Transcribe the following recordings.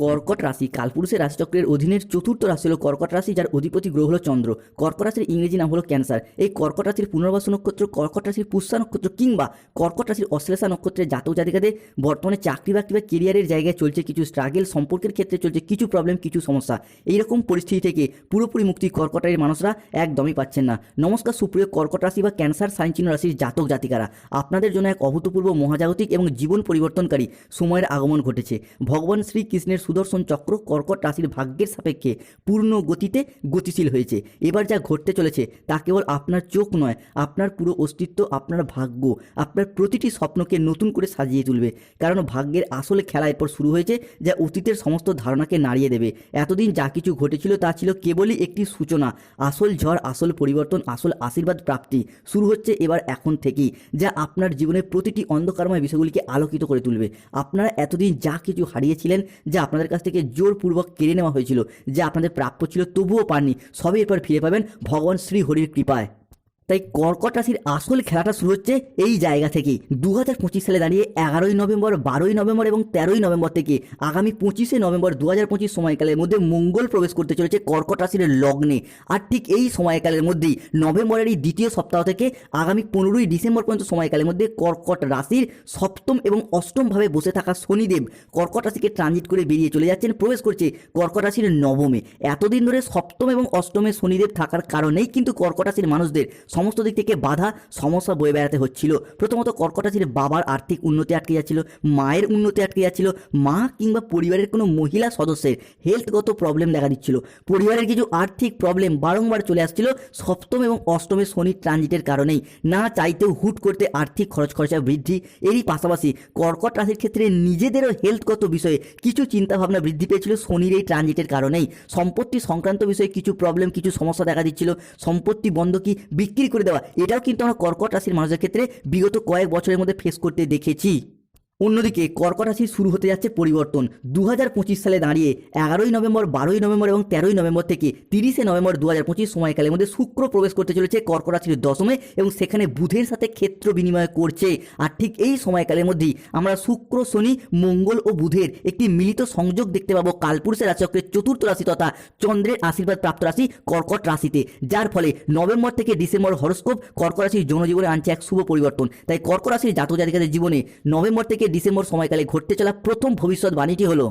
কর্কট রাশি। কালপুরুষের রাশিচক্রের অধীনের চতুর্থ রাশি হলো কর্কট রাশি, যার অধিপতি গ্রহ হলো চন্দ্র। কর্কট রাশির ইংরেজি নাম হলো ক্যান্সার। এই কর্কট রাশির পুনর্বাসু নক্ষত্র, কর্কট রাশির পুষ্যা নক্ষত্র কিংবা কর্কট রাশির অশ্লেষা নক্ষত্রের জাতক জাতিকাদের বর্তমানে চাকরি বাকরি বা কেরিয়ারের জায়গায় চলছে কিছু স্ট্রাগেল সম্পর্কের ক্ষেত্রে চলছে কিছু প্রবলেম কিছু সমস্যা। এইরকম পরিস্থিতি থেকে পুরোপুরি মুক্তি কর্কট রাশির মানুষরা একদমই পাচ্ছেন না। নমস্কার, সুপ্রিয় কর্কট রাশি বা ক্যান্সার সাইন চিহ্ন রাশির জাতক জাতিকারা। আপনাদের জন্য এক অভূতপূর্ব মহাজাগতিক এবং জীবন পরিবর্তনকারী সময়ের আগমন ঘটেছে। ভগবান শ্রীকৃষ্ণের সুদর্শন চক্র কর্কট রাশির ভাগ্যের সাপেক্ষে পূর্ণ গতিতে গতিশীল হয়েছে। এবার যা ঘটতে চলেছে তা কেবল আপনার চোখ নয়, আপনার পুরো অস্তিত্ব, আপনার ভাগ্য, আপনার প্রতিটি স্বপ্নকে নতুন করে সাজিয়ে তুলবে। কারণ ভাগ্যের আসলে খেলা এরপর শুরু হয়েছে যা অতীতের সমস্ত ধারণাকে নাড়িয়ে দেবে। এতদিন যা কিছু ঘটেছিল তা ছিল কেবলই একটি সূচনা, আসল ঝড়, আসল পরিবর্তন, আসল আশীর্বাদ প্রাপ্তি। শুরু হচ্ছে এবার এখন থেকেই, যা আপনার জীবনের প্রতিটি অন্ধকারময় বিষয়গুলিকে আলোকিত করে তুলবে। আপনারা এতদিন যা কিছু হারিয়েছিলেন, যা আপনাদের কাছ থেকে জোরপূর্বক কেড়ে নেওয়া হয়েছিল, যা আপনাদের প্রাপ্য ছিল, তবুও পাননি। সবই এরপর ফিরে পাবেন ভগবান শ্রী হরির কৃপায়। তাই কর্কট রাশির আসল খেলাটা শুরু হচ্ছে এই জায়গা থেকেই দু হাজার পঁচিশ সালে দাঁড়িয়ে এগারোই নভেম্বর, বারোই নভেম্বর এবং তেরোই নভেম্বর থেকে আগামী পঁচিশে নভেম্বর দু হাজার পঁচিশ সময়কালের মধ্যে মঙ্গল প্রবেশ করতে চলেছে কর্কট রাশির লগ্নে। আর ঠিক এই সময়কালের মধ্যেই নভেম্বরের এই দ্বিতীয় সপ্তাহ থেকে আগামী পনেরোই ডিসেম্বর পর্যন্ত সময়কালের মধ্যে কর্কট রাশির সপ্তম এবং অষ্টমভাবে বসে থাকা শনিদেব কর্কট রাশিকে ট্রানজিট করে বেরিয়ে চলে যাচ্ছেন, প্রবেশ করছে কর্কট রাশির নবমে। এতদিন ধরে সপ্তম এবং অষ্টমে শনিদেব থাকার কারণেই কিন্তু কর্কট রাশির মানুষদের সমস্ত দিক থেকে বাধা সমস্যা বয়ে বেড়াতে হচ্ছিল। প্রথমত কর্কট রাশির বাবার আর্থিক উন্নতি আটকে যাচ্ছিল, মায়ের উন্নতি আটকে যাচ্ছিল, মা কিংবা পরিবারের কোনো মহিলা সদস্যের হেলথগত প্রবলেম দেখা দিচ্ছিল। পরিবারের কিছু আর্থিক প্রবলেম বারংবার চলে আসছিল সপ্তম এবং অষ্টমে শনির ট্রানজিটের কারণেই। না চাইতেও হুট করতে আর্থিক খরচ খরচা বৃদ্ধি। এরই পাশাপাশি কর্কট রাশির ক্ষেত্রে নিজেদেরও হেলথগত বিষয়ে কিছু চিন্তাভাবনা বৃদ্ধি পেয়েছিল শনির এই ট্রানজিটের কারণেই। সম্পত্তি সংক্রান্ত বিষয়ে কিছু প্রবলেম কিছু সমস্যা দেখা দিচ্ছিল। সম্পত্তি বন্ধকি বিক্রি করে দেওয়া। এটাও কিন্তু আমরা কর্কট রাশির মানুষের ক্ষেত্রে বিগত কয়েক বছরের মধ্যে ফেস করতে দেখেছি। অন্যদিকে কর্কট রাশি শুরু হতে যাচ্ছে পরিবর্তন। দু হাজার পঁচিশ সালে দাঁড়িয়ে এগারোই নভেম্বর, বারোই নভেম্বর এবং তেরোই নভেম্বর থেকে তিরিশে নভেম্বর দু হাজার পঁচিশ সময়কালের মধ্যে শুক্র প্রবেশ করতে চলেছে কর্কট রাশির দশমে এবং সেখানে বুধের সাথে ক্ষেত্র বিনিময় করছে। আর ঠিক এই সময়কালের মধ্যেই আমরা শুক্র, শনি, মঙ্গল ও বুধের একটি মিলিত সংযোগ দেখতে পাবো কালপুরুষের রাশিচক্রের চতুর্থ রাশি তথা চন্দ্রের আশীর্বাদ প্রাপ্ত রাশি কর্কট রাশিতে। যার ফলে নভেম্বর থেকে ডিসেম্বর হরস্কোপ কর্কট রাশির জনজীবনে আনছে এক শুভ পরিবর্তন। তাই কর্কট রাশির জাতক জাতিকাদের জীবনে নভেম্বর থেকে ডিসেম্বর সময়কালে ঘটতে চলা প্রথম ভবিষ্যৎ বাণীটি হলো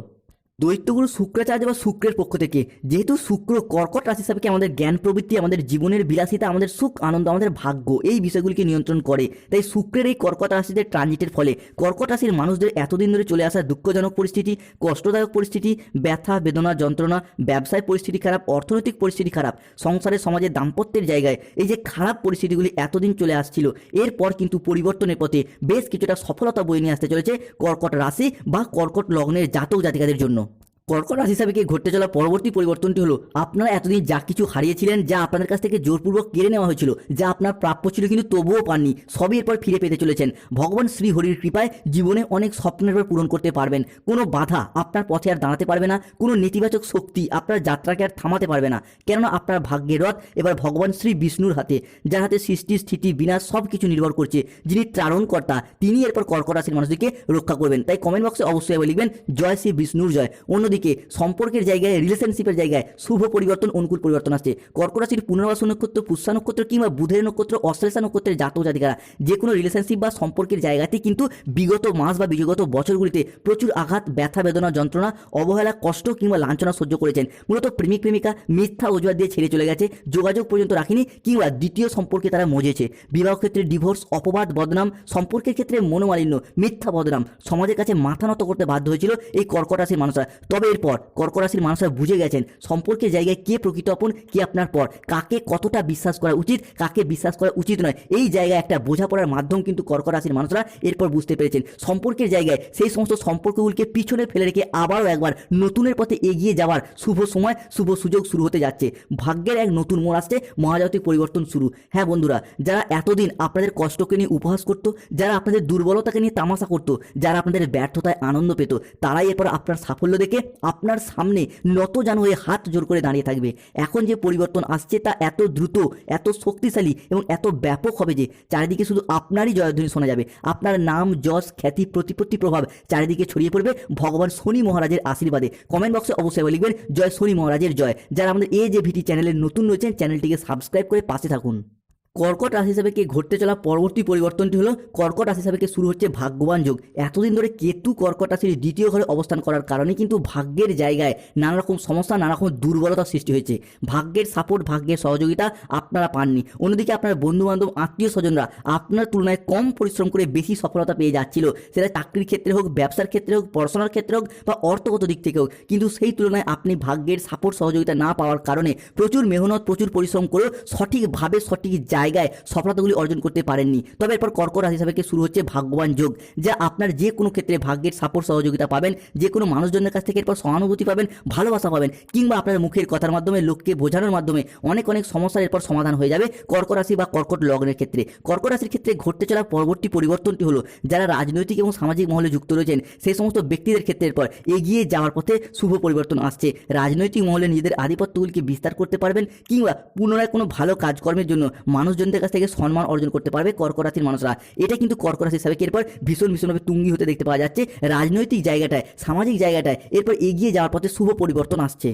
দৈত্যগুরু শুক্রাচার্য বা শুক্রের পক্ষ থেকে, যেহেতু শুক্র কর্কট রাশি হিসাবে আমাদের জ্ঞান প্রবৃত্তি, আমাদের জীবনের বিলাসিতা, আমাদের সুখ, আনন্দ, আমাদের ভাগ্য, এই বিষয়গুলিকে নিয়ন্ত্রণ করে, তাই শুক্রের এই কর্কট রাশিতে ট্রানজিটের ফলে কর্কট রাশির মানুষদের এতদিন ধরে চলে আসা দুঃখজনক পরিস্থিতি, কষ্টদায়ক পরিস্থিতি, ব্যথা, বেদনা, যন্ত্রণা, ব্যবসায় পরিস্থিতি খারাপ, অর্থনৈতিক পরিস্থিতি খারাপ সংসারের সমাজে দাম্পত্যের জায়গায় এই যে খারাপ পরিস্থিতিগুলি এতদিন চলে আসছিল, এরপর কিন্তু পরিবর্তনের পথে বেশ কিছুটা সফলতা বয়ে নিয়ে আসতে চলেছে কর্কট রাশি বা কর্কট লগ্নের জাতক জাতিকাদের জন্য। কর্কট রাশি হিসাবে ঘটতে চলা পরবর্তী পরিবর্তনটি হলো, আপনারা এতদিন যা কিছু হারিয়েছিলেন, যা আপনাদের কাছ থেকে জোরপূর্বক কেড়ে নেওয়া হয়েছিল, যা আপনার প্রাপ্য ছিল কিন্তু তবুও পাননি, সবই এরপর ফিরে পেতে চলেছেন। ভগবান শ্রী হরির কৃপায় জীবনে অনেক স্বপ্নের পর পূরণ করতে পারবেন। কোনো বাধা আপনার পথে আর দাঁড়াতে পারবে না, কোনো নেতিবাচক শক্তি আপনার যাত্রাকে আর থামাতে পারবে না। কেননা আপনার ভাগ্যের রথ এবার ভগবান শ্রী বিষ্ণুর হাতে, যার হাতে সৃষ্টি, স্থিতি, বিনাশ সব কিছু নির্ভর করছে। যিনি ত্রাণকর্তা তিনি এরপর কর্কট রাশির মানুষদেরকে রক্ষা করবেন। তাই কমেন্ট বক্সে অবশ্যই লিখবেন, জয় শ্রী বিষ্ণুর জয়। অন্যদিকে সম্পর্কের জায়গায় রিলেশনশিপের জায়গায় শুভ পরিবর্তন, অনুকূল পরিবর্তন আসছে। কর্কট রাশির পুনর্বাসু নক্ষত্র, পুষ্যা নক্ষত্র কিংবা বুধের নক্ষত্র অশ্লেষা নক্ষত্রের জাতক জাতিকারা, যে কোনো রিলেশনশিপ বা সম্পর্কের জায়গাতে কিন্তু বিগত মাস বা বিগত বছরগুলিতে প্রচুর আঘাত, ব্যথা, বেদনা, যন্ত্রণা, অবহেলা, কষ্ট কিংবা লাঞ্ছনা সহ্য করেছেন। মূলত প্রেমিক, প্রেমিকা মিথ্যা অজুহাত দিয়ে ছেড়ে চলে গেছে, যোগাযোগ পর্যন্ত রাখেনি কিংবা দ্বিতীয় সম্পর্কে তারা মজেছে। বিবাহ ক্ষেত্রে ডিভোর্স অপবাদ, বদনাম, সম্পর্কের ক্ষেত্রে মনোমালিন্য, মিথ্যা বদনাম সমাজের কাছে মাথা নত করতে বাধ্য হয়েছিল এই কর্কট রাশির মানুষরা। তবে এরপর কর্কট রাশির মানুষরা বুঝে গেছেন সম্পর্কের জায়গায় কে প্রকৃত আপন, কে আপনার পর। কাকে কতটা বিশ্বাস করা উচিত, কাকে বিশ্বাস করা উচিত নয়, এই জায়গায় একটা বোঝাপড়ার মাধ্যম কিন্তু কর্করাশির মানুষরা এরপর বুঝতে পেরেছেন। সম্পর্কের জায়গায় সেই সমস্ত সম্পর্কগুলিকে পিছনে ফেলে রেখে আবারও একবার নতুনের পথে এগিয়ে যাওয়ার শুভ সময়, শুভ সুযোগ শুরু হতে যাচ্ছে। ভাগ্যের এক নতুন মোড় আসছে, মহাজাগতিক পরিবর্তন শুরু। হ্যাঁ বন্ধুরা, যারা এতদিন আপনাদের কষ্টকে নিয়ে উপহাস করত, যারা আপনাদের দুর্বলতাকে নিয়ে তামাশা করত, যারা আপনাদের ব্যর্থতায় আনন্দ পেত, তারাই এরপর আপনার সাফল্য দেখে আপনার সামনে নত জান হয়ে হাত জোর করে দাঁড়িয়ে থাকবে। এখন যে পরিবর্তন আসছে তা এত দ্রুত, এত শক্তিশালী এবং এত ব্যাপক হবে যে চারিদিকে শুধু আপনারই জয়ধ্বনি শোনা যাবে। আপনার নাম, যশ, খ্যাতি, প্রতিপত্তি, প্রভাব চারিদিকে ছড়িয়ে পড়বে ভগবান শনি মহারাজের আশীর্বাদে। কমেন্ট বক্সে অবশ্যই লিখবেন, জয় শনি মহারাজের জয়। যারা আমাদের এ যে ভিটি চ্যানেলের নতুন রয়েছেন, চ্যানেলটিকে সাবস্ক্রাইব করে পাশে থাকুন। কর্কট রাশি হিসাবে কে ঘটতে চলা পরবর্তী পরিবর্তনটি হলো, কর্কট রাশি হিসাবে শুরু হচ্ছে ভাগ্যবান যোগ। এতদিন ধরে কেতু কর্কট রাশির দ্বিতীয় ঘরে অবস্থান করার কারণে কিন্তু ভাগ্যের জায়গায় নানা রকম সমস্যা নানা রকম দুর্বলতার সৃষ্টি হয়েছে। ভাগ্যের সাপোর্ট ভাগ্যের সহযোগিতা আপনারা পাননি। অন্যদিকে আপনার বন্ধু বান্ধব আত্মীয় স্বজনরা আপনার তুলনায় কম পরিশ্রম করে বেশি সফলতা পেয়ে যাচ্ছিল। সেটা চাকরির ক্ষেত্রে হোক, ব্যবসার ক্ষেত্রে হোক, পড়াশোনার ক্ষেত্রে হোক বা অর্থগত দিক থেকে হোক। কিন্তু সেই তুলনায় আপনি ভাগ্যের সাপোর্ট সহযোগিতা না পাওয়ার কারণে প্রচুর মেহনত, প্রচুর পরিশ্রম করেও সঠিকভাবে সঠিক জায়গায় সফলতাগুলি অর্জন করতে পারেননি। তবে এরপর কর্কট রাশি হিসাবে শুরু হচ্ছে ভাগ্যবান যোগ, যা আপনার যে কোনো ক্ষেত্রে ভাগ্যের সাপোর্ট সহযোগিতা পাবেন। যে কোনো মানুষজনের কাছ থেকে এরপর সহানুভূতি পাবেন, ভালোবাসা পাবেন, কিংবা আপনার মুখের কথার মাধ্যমে, লোককে বোঝানোর মাধ্যমে অনেক অনেক সমস্যার এরপর সমাধান হয়ে যাবে কর্কট রাশি বা কর্কট লগ্নের ক্ষেত্রে। কর্কট রাশির ক্ষেত্রে ঘটতে চলা পরবর্তী পরিবর্তনটি হলো, যারা রাজনৈতিক এবং সামাজিক মহলে যুক্ত রয়েছেন, সেই সমস্ত ব্যক্তিদের ক্ষেত্রে এরপর এগিয়ে যাওয়ার পথে শুভ পরিবর্তন আসছে। রাজনৈতিক মহলে নিজেদের আধিপত্যগুলিকে বিস্তার করতে পারবেন, কিংবা পুনরায় কোনো ভালো কাজকর্মের জন্য মানুষজনদের কাছ থেকে সম্মান অর্জন করতে পারবে কর্ক রাশির মানুষরা। এটা কিন্তু কর্ক রাশির সাবেক এরপর ভীষণ ভীষণভাবে তুঙ্গি হতে দেখতে পাওয়া যাচ্ছে। রাজনৈতিক জায়গাটায়, সামাজিক জায়গাটায় এরপর এগিয়ে যাওয়ার পথে শুভ পরিবর্তন আসছে।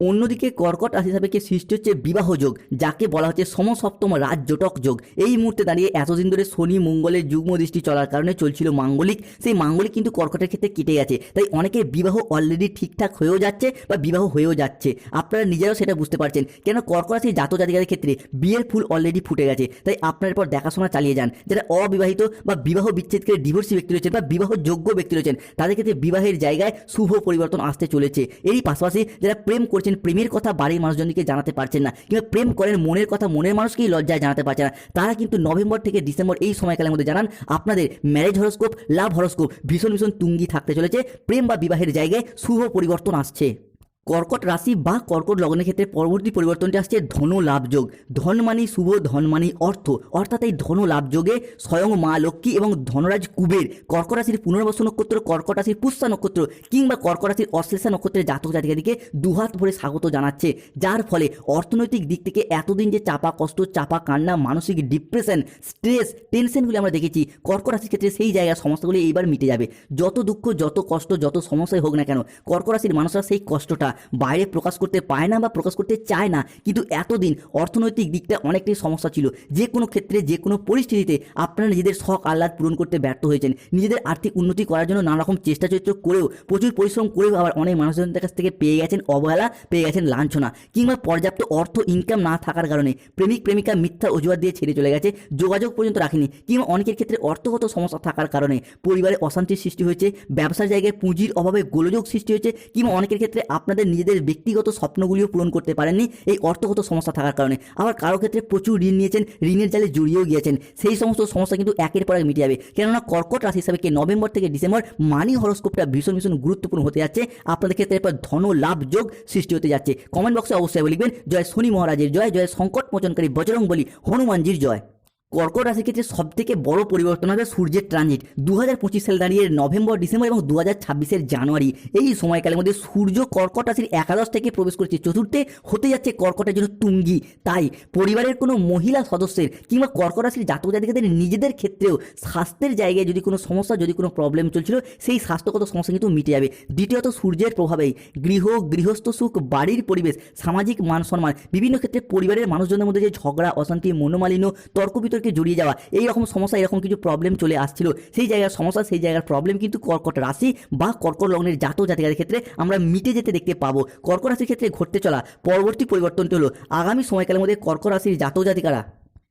অন্যদিকে কর্কট রাশি হিসাবে সৃষ্টি হচ্ছে বিবাহ যোগ, যাকে বলা হচ্ছে সমসপ্তম রাজজটক যোগ। এই মুহূর্তে দাঁড়িয়ে এতদিন ধরে শনি, মঙ্গলের যুগ্ম দৃষ্টি চলার কারণে চলছিল মাঙ্গলিক। সেই মাঙ্গলিক কিন্তু কর্কটের ক্ষেত্রে কেটে গেছে। তাই অনেকের বিবাহ অলরেডি ঠিকঠাক হয়েও যাচ্ছে বা বিবাহ হয়েও যাচ্ছে। আপনারা নিজেরাও সেটা বুঝতে পারছেন। কেন কর্কট রাশির জাত জাতিকাদের ক্ষেত্রে বিয়ের ফুল অলরেডি ফুটে গেছে। তাই আপনার এরপর দেখাশোনা চালিয়ে যান। যারা অবিবাহিত বা বিবাহ বিচ্ছেদ করে ডিভোর্সি ব্যক্তি রয়েছেন বা বিবাহ যোগ্য ব্যক্তি রয়েছেন, তাদের ক্ষেত্রে বিবাহের জায়গায় শুভ পরিবর্তন আসতে চলেছে। এরই পাশাপাশি যারা প্রেম করছেন প্রেমের কথা বাড়ির মানুষজনকে জানাতে পারছেন না, কিংবা প্রেম করেন মনের কথা মনের মানুষকেই লজ্জায় জানাতে পারছে না। তারা কিন্তু নভেম্বর থেকে ডিসেম্বর এই সময়কালের মধ্যে জানান, আপনাদের ম্যারেজ হরস্কোপ লাভ হরস্কোপ ভীষণ ভীষণ তুঙ্গি থাকতে চলেছে, প্রেম বা বিবাহের জায়গায় শুভ পরিবর্তন আসছে। কর্কট রাশি বা কর্কট লগ্নের ক্ষেত্রে পরবর্তী পরিবর্তনটি আসছে ধন লাভযোগ ধন মানি শুভ, ধন মানি অর্থ। অর্থাৎ এই ধন লাভযোগে স্বয়ং মা লক্ষ্মী এবং ধনরাজ কুবের কর্কট রাশির পুনর্বসু নক্ষত্র, কর্কট রাশির পুষ্যা নক্ষত্র কিংবা কর্কট রাশির অশ্লেষা নক্ষত্রের জাতক জাতিকাদিকে দুহাত ভরে স্বাগত জানাচ্ছে। যার ফলে অর্থনৈতিক দিক থেকে এতদিন যে চাপা কষ্ট, চাপা কান্না, মানসিক ডিপ্রেশন, স্ট্রেস, টেনশনগুলি আমরা দেখেছি, কর্কট রাশির ক্ষেত্রে সেই জায়গার সমস্যাগুলি এইবার মিটে যাবে। যত দুঃখ, যত কষ্ট, যত সমস্যাই হোক না কেন, কর্কট রাশির মানুষরা সেই কষ্টটা বাইরে প্রকাশ করতে পায় না বা প্রকাশ করতে চায় না, কিন্তু এতদিন অর্থনৈতিক দিকটা অনেকটাই সমস্যা ছিল। যে কোনো ক্ষেত্রে, যে কোনো পরিস্থিতিতে আপনারা নিজেদের শখ, আহ্লাদ পূরণ করতে ব্যর্থ হয়েছেন। নিজেদের আর্থিক উন্নতি করার জন্য নানা রকম চেষ্টা চরিত্র করেও, প্রচুর পরিশ্রম করেও আবার অনেক মানুষজনদের কাছ থেকে পেয়ে গেছেন অবহেলা, পেয়ে গেছেন লাঞ্ছনা কিংবা পর্যাপ্ত অর্থ ইনকাম না থাকার কারণে প্রেমিক, প্রেমিকা মিথ্যা অজুহাত দিয়ে ছেড়ে চলে গেছে, যোগাযোগ পর্যন্ত রাখেনি কিংবা অনেকের ক্ষেত্রে অর্থগত সমস্যা থাকার কারণে পরিবারে অশান্তির সৃষ্টি হয়েছে, ব্যবসার জায়গায় পুঁজির অভাবে গোলযোগ সৃষ্টি হয়েছে কিংবা অনেকের ক্ষেত্রে আপনাদের নিজেদের ব্যক্তিগত স্বপ্নগুলিও পূরণ করতে পারেননি এই অর্থগত সমস্যা থাকার কারণে। আবার কারও ক্ষেত্রে প্রচুর ঋণ নিয়েছেন, ঋণের জালে জড়িয়েও গিয়েছেন। সেই সমস্ত সমস্যা কিন্তু একের পর এক মিটে যাবে। কেননা কর্কট রাশি হিসাবে নভেম্বর থেকে ডিসেম্বর মানি হরস্কোপটা ভীষণ ভীষণ গুরুত্বপূর্ণ হতে যাচ্ছে। আপনাদের ক্ষেত্রে এরপর ধন লাভ যোগ সৃষ্টি হতে যাচ্ছে। কমেন্ট বক্সে অবশ্যই লিখবেন, জয় শনি মহারাজের জয় জয় সংকট মোচনকারী বজরং বলি হনুমানজির জয়। কর্কট রাশির ক্ষেত্রে সব থেকে বড় পরিবর্তন হবে সূর্যের ট্রানজিট দু হাজার পঁচিশ সাল দাঁড়িয়ে নভেম্বর, ডিসেম্বর এবং দু হাজার ছাব্বিশের জানুয়ারি। এই সময়কালের মধ্যে সূর্য কর্কট রাশির একাদশ থেকে প্রবেশ করেছে। চতুর্থে হতে যাচ্ছে কর্কটের জন্য তুঙ্গি। তাই পরিবারের কোনো মহিলা সদস্যের কিংবা কর্কট রাশির জাতক জাতিকাদের নিজেদের ক্ষেত্রেও স্বাস্থ্যের জায়গায় যদি কোনো সমস্যা, যদি কোনো প্রবলেম চলছিল, সেই স্বাস্থ্যগত সমস্যা কিন্তু মিটে যাবে। দ্বিতীয়ত সূর্যের প্রভাবেই গৃহ, গৃহস্থ সুখ, বাড়ির পরিবেশ, সামাজিক মান সম্মান বিভিন্ন ক্ষেত্রে পরিবারের মানুষজনের মধ্যে যে ঝগড়া, অশান্তি, মনোমালিন্য তর্ক বিতর্কে জড়িয়ে যাওয়া, এই রকম সমস্যা এরকম কিছু প্রবলেম চলে আসছিল। সেই জায়গার সমস্যা, সেই জায়গার প্রবলেম কিন্তু কর্কট রাশি বা কর্কট লগ্নের জাত জাতিকাদের ক্ষেত্রে আমরা মিটে যেতে দেখতে পাবো। কর্কট রাশির ক্ষেত্রে ঘটতে চলা পরবর্তী পরিবর্তনটি হলো, আগামী সময়কালের মধ্যে কর্কট রাশির জাত জাতিকারা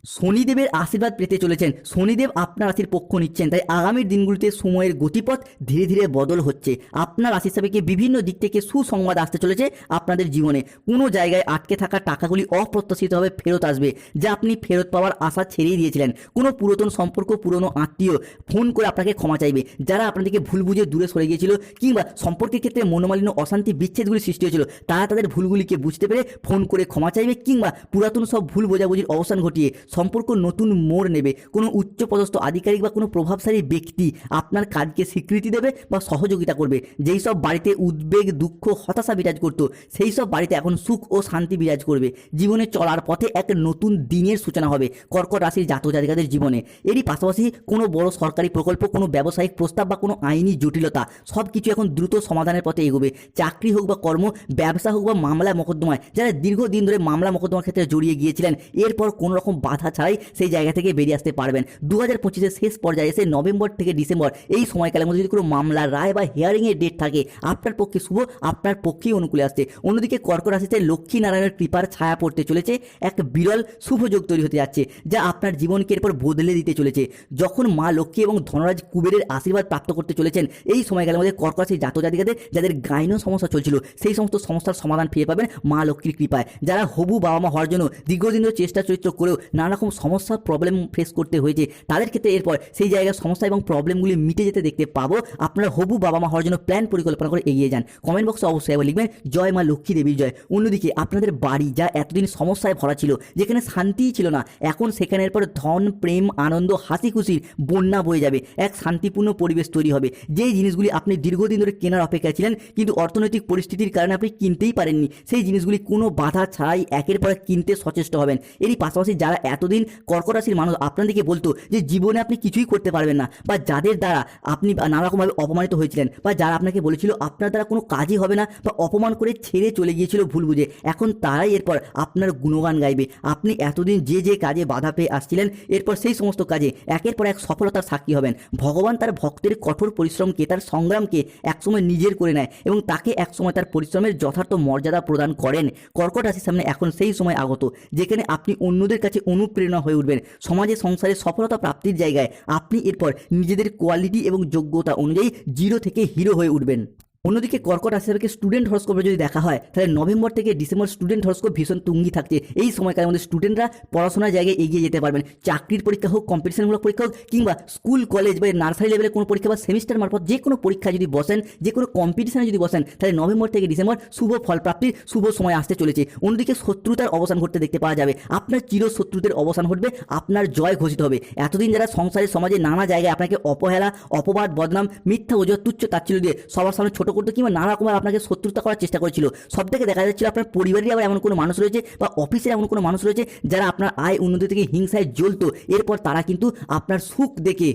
শনিদেবের আশীর্বাদ পেতে চলেছেন। শনিদেব আপনার রাশির পক্ষ নিচ্ছেন, তাই আগামীর দিনগুলিতে সময়ের গতিপথ ধীরে ধীরে বদল হচ্ছে। আপনার রাশি হিসাবে কি বিভিন্ন দিক থেকে সুসংবাদ আসতে চলেছে আপনাদের জীবনে। কোনো জায়গায় আটকে থাকা টাকাগুলি অপ্রত্যাশিতভাবে ফেরত আসবে, যা আপনি ফেরত পাওয়ার আশা ছেড়েই দিয়েছিলেন। কোনো পুরাতন সম্পর্ক, পুরনো আত্মীয় ফোন করে আপনাকে ক্ষমা চাইবে। যারা আপনাদেরকে ভুল বুঝে দূরে সরে গিয়েছিল কিংবা সম্পর্কের ক্ষেত্রে মনোমালিন্য, অশান্তি, বিচ্ছেদগুলি সৃষ্টি হয়েছিল, তারা তাদের ভুলগুলিকে বুঝতে পেরে ফোন করে ক্ষমা চাইবে কিংবা পুরাতন সব ভুল বোঝাবুঝির অবসান ঘটিয়ে সম্পর্ক নতুন মোড় নেবে, কোনো উচ্চপদস্থ আধিকারিক বা কোনো প্রভাবশালী ব্যক্তি আপনার কাজকে স্বীকৃতি দেবে বা সহযোগিতা করবে। যেই সব বাড়িতে উদ্বেগ, দুঃখ, হতাশা বিরাজ করতো, সেই সব বাড়িতে এখন সুখ ও শান্তি বিরাজ করবে। জীবনে চলার পথে এক নতুন দিনের সূচনা হবে কর্কট রাশির জাতক জাতিকাদের জীবনে। এরই পাশাপাশি কোনো বড় সরকারি প্রকল্প, কোনো ব্যবসায়িক প্রস্তাব বা কোনো আইনি জটিলতা সব কিছু এখন দ্রুত সমাধানের পথে এগোবে। চাকরি হোক বা কর্ম, ব্যবসা হোক বা মামলা মোকদ্দমায়, যারা দীর্ঘদিন ধরে মামলা মোকদ্দমার ক্ষেত্রে জড়িয়ে গিয়েছিলেন, এরপর কোনো রকম ছাড়াই সেই জায়গা থেকে বেরিয়ে আসতে পারবেন। দু হাজার পঁচিশের শেষ পর্যায়ে এসে নভেম্বর থেকে ডিসেম্বর এই সময়কালের মধ্যে যদি কোনো মামলা, রায় বা হিয়ারিংয়ের ডেট থাকে, আপনার পক্ষে শুভ, আপনার পক্ষেই অনুকূলে আসছে। অন্যদিকে কর্কট রাশিতে লক্ষ্মী নারায়ণের কৃপার ছায়া পড়তে চলেছে, এক বিরল শুভ যোগ তৈরি হতে যাচ্ছে, যা আপনার জীবনকে এরপর বদলে দিতে চলেছে। যখন মা লক্ষ্মী এবং ধনরাজ কুবেরের আশীর্বাদ প্রাপ্ত করতে চলেছেন, এই সময়কালের মধ্যে কর্কট রাশির জাতক জাতিকাদের, যাদের গাইনো সমস্যা চলছিল, সেই সমস্ত সমস্যার সমাধান ফিরে পাবেন মা লক্ষ্মীর কৃপায়। যারা হবু বাবা মা হওয়ার জন্য দীর্ঘদিন চেষ্টা চরিত্র করেও নানা রকম সমস্যা প্রবলেম ফেস করতে হয়েছে। তাদের ক্ষেত্রে এরপর সেই জায়গার সমস্যা এবং প্রবলেমগুলি মিটে যেতে দেখতে পাবো। আপনারা হবু বাবা মা হওয়ার জন্য প্ল্যান পরিকল্পনা করে এগিয়ে যান। কমেন্ট বক্সে অবশ্যই আবার লিখবেন, জয় মা লক্ষ্মী দেবীর জয়। অন্যদিকে আপনাদের বাড়ি যা এতদিন সমস্যায় ভরা ছিল, যেখানে শান্তিই ছিল না, এখন সেখানে এরপর ধন, প্রেম, আনন্দ হাসি খুশির বন্যা বয়ে যাবে। এক শান্তিপূর্ণ পরিবেশ তৈরি হবে। যেই জিনিসগুলি আপনি দীর্ঘদিন ধরে কেনার অপেক্ষায় ছিলেন, কিন্তু অর্থনৈতিক পরিস্থিতির কারণে আপনি কিনতেই পারেননি, সেই জিনিসগুলি কোনো বাধা ছাড়াই একের পর কিনতে সচেষ্ট হবেন। এরই পাশাপাশি যারা এতদিন কর্কট রাশির মানুষ আপনাদেরকে বলতো যে জীবনে আপনি কিছুই করতে পারবেন না বা যাদের দ্বারা আপনি নানা রকমভাবে অপমানিত হয়েছিলেন বা যারা আপনাকে বলেছিল আপনার দ্বারা কোনো কাজই হবে না বা অপমান করে ছেড়ে চলে গিয়েছিল ভুল বুঝে, এখন তারাই এরপর আপনার গুণগান গাইবে। আপনি এতদিন যে যে কাজে বাধা পেয়ে আসছিলেন, এরপর সেই সমস্ত কাজে একের পর এক সফলতার সাক্ষী হবেন। ভগবান তার ভক্তের কঠোর পরিশ্রমকে, তার সংগ্রামকে একসময় নিজের করে নেয় এবং তাকে একসময় তার পরিশ্রমের যথার্থ মর্যাদা প্রদান করেন। কর্কট রাশির সামনে এখন সেই সময় আগত, যেখানে আপনি অন্যদের কাছে অনুপ্রেরণা হয়ে উঠবেন। সমাজে সংসারে সফলতা প্রাপ্তির জায়গায় আপনি এরপর নিজেদের কোয়ালিটি এবং যোগ্যতা অনুযায়ী জিরো থেকে হিরো হয়ে উঠবেন। অন্যদিকে কর্কট রাশি থেকে স্টুডেন্ট হরস্কোপে যদি দেখা হয়, তাহলে নভেম্বর থেকে ডিসেম্বর স্টুডেন্ট হরস্কোপ ভীষণ তুঙ্গি থাকছে। এই সময়কালের মধ্যে স্টুডেন্টরা পড়াশোনার জায়গায় এগিয়ে যেতে পারবেন। চাকরির পরীক্ষা হোক কম্পিটিশনমূলক পরীক্ষা হোক, কিংবা স্কুল কলেজ বা নার্সারি লেভেলের কোনো পরীক্ষা বা সেমিস্টার মারফত যে কোনো পরীক্ষা যদি বসেন, যে কোনো কম্পিটিশনে যদি বসেন, তাহলে নভেম্বর থেকে ডিসেম্বর শুভ ফলপ্রাপ্তির শুভ সময় আসতে চলেছে। অন্যদিকে শত্রুতার অবসান ঘটতে দেখতে পাওয়া যাবে। আপনার চির শত্রুদের অবসান ঘটবে, আপনার জয় ঘোষিত হবে। এতদিন যারা সংসারের সমাজে নানা জায়গায় আপনাকে অপহেলা অপবাদ, বদনাম, মিথ্যা ওজর তুচ্ছ তাচ্ছিল্য দিয়ে সবার সামনে ছোট করতে কিংবা নানা রকমের আপনাকে শত্রুতা করার চেষ্টা করেছিল। সব থেকে দেখা যাচ্ছিল আপনার পরিবারের আবার এমন কোনো মানুষ রয়েছে বা অফিসের এমন কোনো মানুষ রয়েছে যারা আপনার আয় উন্নতি থেকে হিংসায় জ্বলতো। এরপর তারা কিন্তু আপনার সুখ দেখে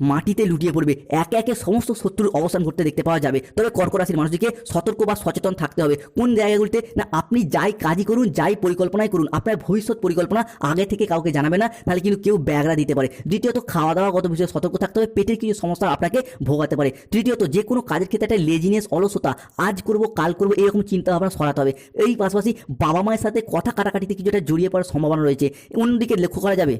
মাটিতে লুটিয়ে পড়বে। একে একে সমস্ত শত্রুর অবসান ঘটতে দেখতে পাওয়া যাবে। তবে কর্কট রাশির মানুষটিকে সতর্ক বা সচেতন থাকতে হবে। কোন জায়গাগুলিতে? না, আপনি যাই কাজই করুন, যাই পরিকল্পনাই করুন, আপনার ভবিষ্যৎ পরিকল্পনা আগে থেকে কাউকে জানাবে না, তাহলে কিন্তু কেউ ব্যাগরা দিতে পারে। দ্বিতীয়ত খাওয়া দাওয়া দাওয়াগত বিষয়ে সতর্ক থাকতে হবে। পেটের কিছু সমস্যা আপনাকে ভোগাতে পারে। তৃতীয়ত, যে কোনো কাজের ক্ষেত্রে একটা লেজিনেস অলসতা, আজ করব, কাল করব, এরকম চিন্তা ভাবনা সরাতে হবে। এই পাশাপাশি বাবা মায়ের সাথে কথা কাটাকাটিতে কিছু একটা জড়িয়ে পড়ার সম্ভাবনা রয়েছে। অন্যদিকে লক্ষ্য করা যাবে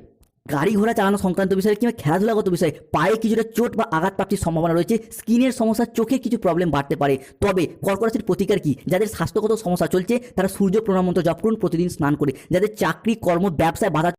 গাড়ি ঘোড়া চালানো সংক্রান্ত বিষয়ে কিংবা খেলাধুলাগত বিষয়ে পায়ে কিছুটা চোট বা আঘাত প্রাপ্তির সম্ভাবনা রয়েছে, স্কিনের সমস্যা, চোখে কিছু প্রবলেম বাড়তে পারে। তবে কর্করাশির প্রতিকার কি? যাদের স্বাস্থ্যগত সমস্যা চলছে, তারা সূর্য প্রণাম মন্ত্র জপ করুন, প্রতিদিন স্নান করে। যাদের চাকরি, কর্ম, ব্যবসায় বাধা